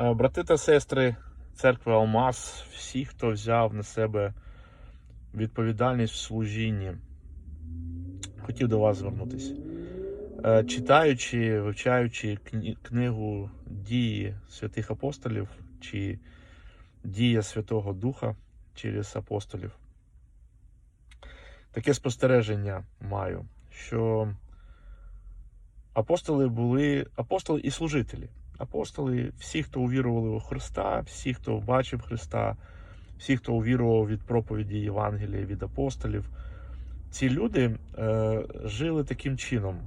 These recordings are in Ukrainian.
Е, Брати та сестри церкви Алмаз, всі, хто взяв на себе відповідальність в служінні, хотів до вас звернутися. Е, Читаючи, вивчаючи книгу дії святих апостолів чи дія Святого Духа через апостолів, таке спостереження маю, що апостоли були апостоли і служителі. Апостоли, всі, хто увірували у Христа, всі, хто бачив Христа, всі, хто увірував від проповіді Євангелія, від апостолів, ці люди е, жили таким чином.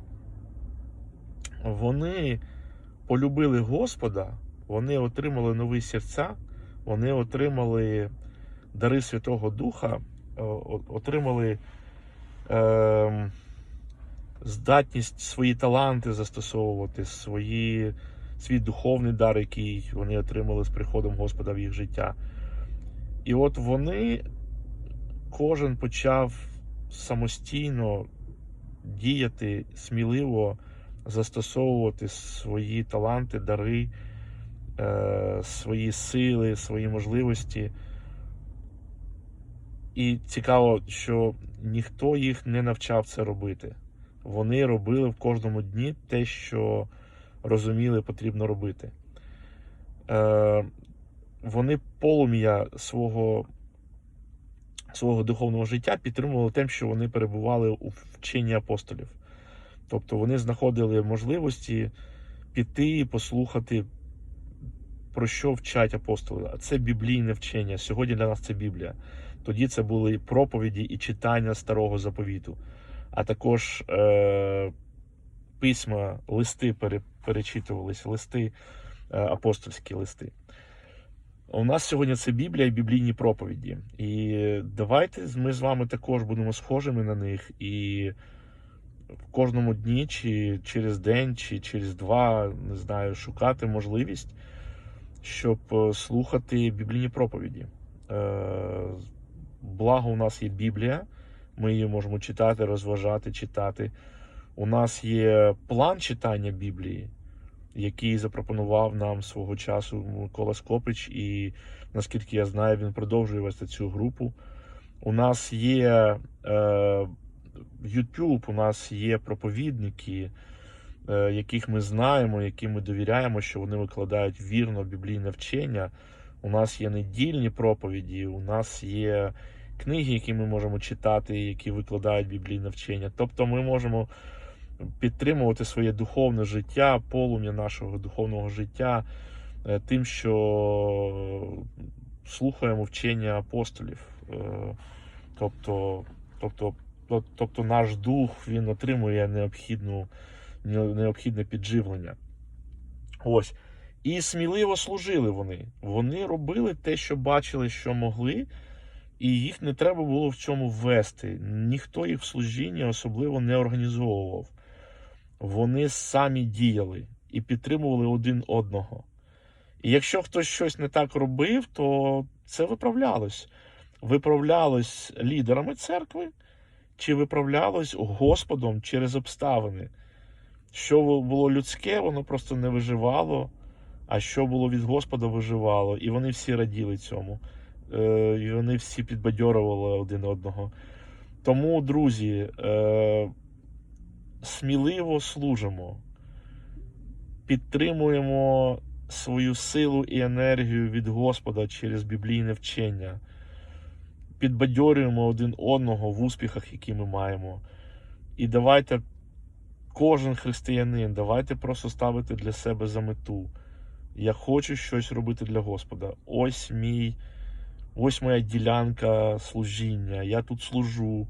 Вони полюбили Господа, вони отримали нові серця, вони отримали дари Святого Духа, е, отримали е, здатність свої таланти застосовувати, свої, свій духовний дар, який вони отримали з приходом Господа в їх життя. І от вони, кожен почав самостійно діяти, сміливо застосовувати свої таланти, дари, е, свої сили, свої можливості. І цікаво, що ніхто їх не навчав це робити. Вони робили в кожному дні те, що розуміли, потрібно робити. Е, вони полум'я свого, свого духовного життя підтримували тим, що вони перебували у вченні апостолів. Тобто вони знаходили можливості піти і послухати, про що вчать апостоли. А це біблійне вчення. Сьогодні для нас це Біблія. Тоді це були проповіді і читання старого заповіту, а також е, письма, листи перечитувалися, листи, е, апостольські листи. У нас сьогодні це Біблія і біблійні проповіді. І давайте ми з вами також будемо схожими на них. І в кожному дні, чи через день, чи через два, не знаю, шукати можливість, щоб е, слухати біблійні проповіді. Е, Благо, у нас є Біблія, ми її можемо читати, розважати, читати. У нас є план читання Біблії, який запропонував нам свого часу Микола Скопич, і наскільки я знаю, він продовжує вести цю групу. У нас є е, YouTube, у нас є проповідники, е, яких ми знаємо, яким ми довіряємо, що вони викладають вірно біблійне вчення. У нас є недільні проповіді, у нас є книги, які ми можемо читати, які викладають біблійне вчення. Тобто ми можемо підтримувати своє духовне життя, полум'я нашого духовного життя е, тим, що слухаємо вчення апостолів. Е, Тобто, тобто, тобто наш дух він отримує необхідну, необхідне підживлення. Ось. І сміливо служили вони. Вони робили те, що бачили, що могли, і їх не треба було в цьому ввести. Ніхто їх в служінні особливо не організовував. Вони самі діяли і підтримували один одного. І якщо хтось щось не так робив, то це виправлялось. Виправлялось лідерами церкви, чи виправлялось Господом через обставини. Що було людське, воно просто не виживало, а що було від Господа, виживало. І вони всі раділи цьому. Е, І вони всі підбадьорували один одного. Тому, друзі, е, сміливо служимо, підтримуємо свою силу і енергію від Господа через біблійне вчення, підбадьорюємо один одного в успіхах, які ми маємо. І давайте, кожен християнин, давайте просто ставити для себе за мету. Я хочу щось робити для Господа. Ось мій, ось моя ділянка служіння. Я тут служу,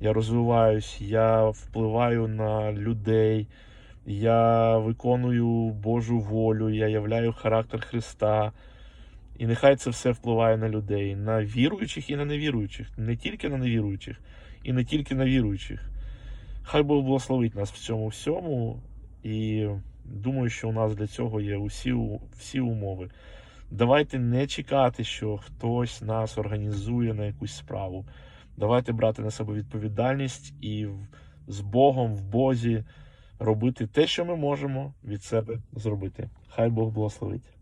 я розвиваюсь, я впливаю на людей, я виконую Божу волю, я являю характер Христа. І нехай це все впливає на людей, на віруючих і на невіруючих, не тільки на невіруючих, і не тільки на віруючих. Хай Бог благословить нас в цьому всьому, і думаю, що у нас для цього є усі, всі умови. Давайте не чекати, що хтось нас організує на якусь справу. Давайте брати на себе відповідальність і з Богом в Бозі робити те, що ми можемо від себе зробити. Хай Бог благословить.